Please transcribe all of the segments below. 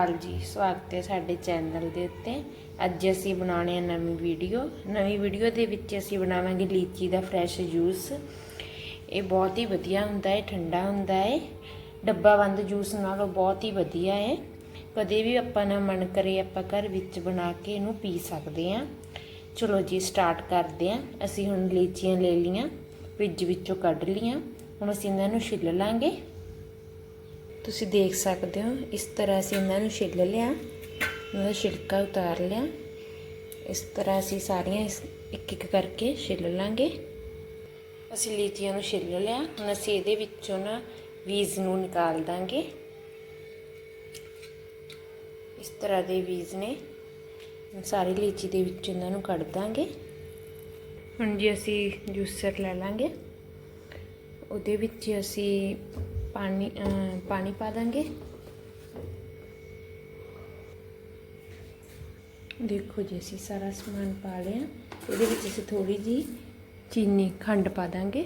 ਹਾਲ ਜੀ, ਸਵਾਗਤ ਹੈ ਸਾਡੇ ਚੈਨਲ ਦੇ ਉੱਤੇ। ਅੱਜ ਅਸੀਂ ਬਣਾਉਣੇ ਆ ਨਵੀਂ ਵੀਡੀਓ। ਨਵੀਂ ਵੀਡੀਓ ਦੇ ਵਿੱਚ ਅਸੀਂ ਬਣਾਵਾਂਗੇ ਲੀਚੀ ਦਾ ਫਰੈਸ਼ ਜੂਸ ਇਹ ਬਹੁਤ ਹੀ ਵਧੀਆ ਹੁੰਦਾ ਹੈ, ਠੰਡਾ ਹੁੰਦਾ ਹੈ। ਡੱਬਾ ਬੰਦ ਜੂਸ ਨਾਲੋਂ ਬਹੁਤ ਹੀ ਵਧੀਆ ਹੈ। ਕਦੇ ਵੀ ਆਪਾਂ ਨਾ ਮਨ ਕਰੇ ਆਪਾਂ ਘਰ ਵਿੱਚ ਬਣਾ ਕੇ ਇਹਨੂੰ ਪੀ ਸਕਦੇ ਹਾਂ। ਚਲੋ ਜੀ ਸਟਾਰਟ ਕਰਦੇ ਹਾਂ। ਅਸੀਂ ਹੁਣ ਲੀਚੀਆਂ ਲੈ ਲਈਆਂ ਫ੍ਰਿਜ ਵਿੱਚੋਂ ਕੱਢ ਲਈਆਂ। ਹੁਣ ਅਸੀਂ ਇਹਨਾਂ ਨੂੰ ਛਿੱਲ ਲਾਂਗੇ। ਤੁਸੀਂ ਦੇਖ ਸਕਦੇ ਹੋ, ਇਸ ਤਰ੍ਹਾਂ ਅਸੀਂ ਇਹਨਾਂ ਨੂੰ ਛਿੱਲ ਲਿਆ, ਇਹਨਾਂ ਦਾ ਛਿਲਕਾ ਉਤਾਰ ਲਿਆ। ਇਸ ਤਰ੍ਹਾਂ ਅਸੀਂ ਸਾਰੀਆਂ ਇੱਕ ਇੱਕ ਕਰਕੇ ਛਿੱਲ ਲਾਂਗੇ। ਅਸੀਂ ਲੀਚੀਆਂ ਨੂੰ ਛਿੱਲ ਲਿਆ, ਹੁਣ ਅਸੀਂ ਇਹਦੇ ਵਿੱਚੋਂ ਨਾ ਬੀਜ ਨੂੰ ਨਿਕਾਲ ਦਾਂਗੇ। ਇਸ ਤਰ੍ਹਾਂ ਦੇ ਬੀਜ ਨੇ ਸਾਰੀ ਲੀਚੀ ਦੇ ਵਿੱਚ ਇਹਨਾਂ ਨੂੰ ਕੱਢ ਦਾਂਗੇ। ਹੁਣ ਜੀ ਅਸੀਂ ਜੂਸਰ ਲੈ ਲਾਂਗੇ। ਉਹਦੇ ਵਿੱਚ ਅਸੀਂ ਪਾਣੀ ਪਾਣੀ ਪਾ ਦਾਂਗੇ। ਦੇਖੋ ਜੀ, ਅਸੀਂ ਸਾਰਾ ਸਮਾਨ ਪਾ ਲਿਆ। ਇਹਦੇ ਵਿੱਚ ਅਸੀਂ ਥੋੜੀ ਜੀ ਚੀਨੀ ਖੰਡ ਪਾ ਦਾਂਗੇ।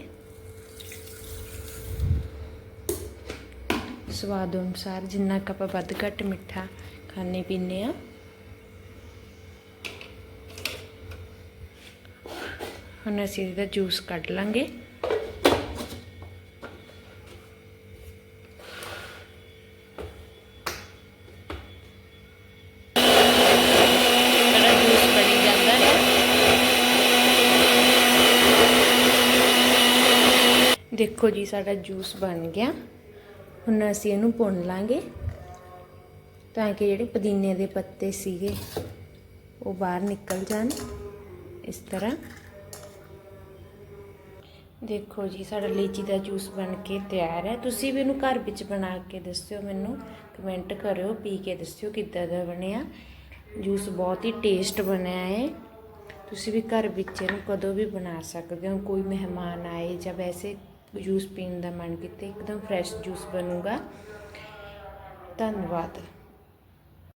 ਸਵਾਦ ਅਨੁਸਾਰ ਜਿੰਨਾ ਕੁ ਆਪਾਂ ਵੱਧ ਘੱਟ ਮਿੱਠਾ ਖਾਣੇ ਪੀਨੇ ਆ ਹੁਣ ਅਸੀਂ ਇਹਦਾ ਜੂਸ ਕੱਢ ਲਾਂਗੇ ਸਾਡਾ ਜੂਸ ਬਣੀ ਜਾਂਦਾ ਹੈ ਦੇਖੋ ਜੀ, ਸਾਡਾ ਜੂਸ ਬਣ ਗਿਆ। ਹੁਣ ਅਸੀਂ ਇਹਨੂੰ ਭੁੰਨ ਲਾਂਗੇ ਤਾਂ ਕਿ ਜਿਹੜੇ ਪੁਦੀਨੇ ਦੇ ਪੱਤੇ ਸੀਗੇ, ਉਹ ਬਾਹਰ ਨਿਕਲ ਜਾਣ। ਇਸ ਤਰ੍ਹਾਂ। ਦੇਖੋ ਜੀ, ਸਾਡਾ ਲੀਚੀ ਦਾ ਜੂਸ ਬਣ ਕੇ ਤਿਆਰ ਹੈ। ਤੁਸੀਂ ਵੀ ਇਹਨੂੰ ਘਰ ਵਿੱਚ ਬਣਾ ਕੇ ਦੱਸਿਓ ਮੈਨੂੰ। ਕਮੈਂਟ ਕਰਿਓ, ਪੀ ਕੇ ਦੱਸਿਓ ਕਿੱਦਾਂ ਦਾ ਬਣਿਆ। ਜੂਸ ਬਹੁਤ ਹੀ ਟੇਸਟ ਬਣਿਆ ਹੈ ਤੁਸੀਂ ਵੀ ਘਰ ਵਿੱਚ ਇਹਨੂੰ ਕਦੋਂ ਵੀ ਬਣਾ ਸਕਦੇ ਹੋ। ਕੋਈ ਮਹਿਮਾਨ ਆਏ ਜਾਂ ਵੈਸੇ ਜੂਸ ਪੀਣ ਦਾ ਮਨ ਕੀਤਾ ਇੱਕਦਮ ਫਰੈਸ਼ ਜੂਸ ਬਣੂਗਾ। ਧੰਨਵਾਦ।